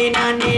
ni na ni.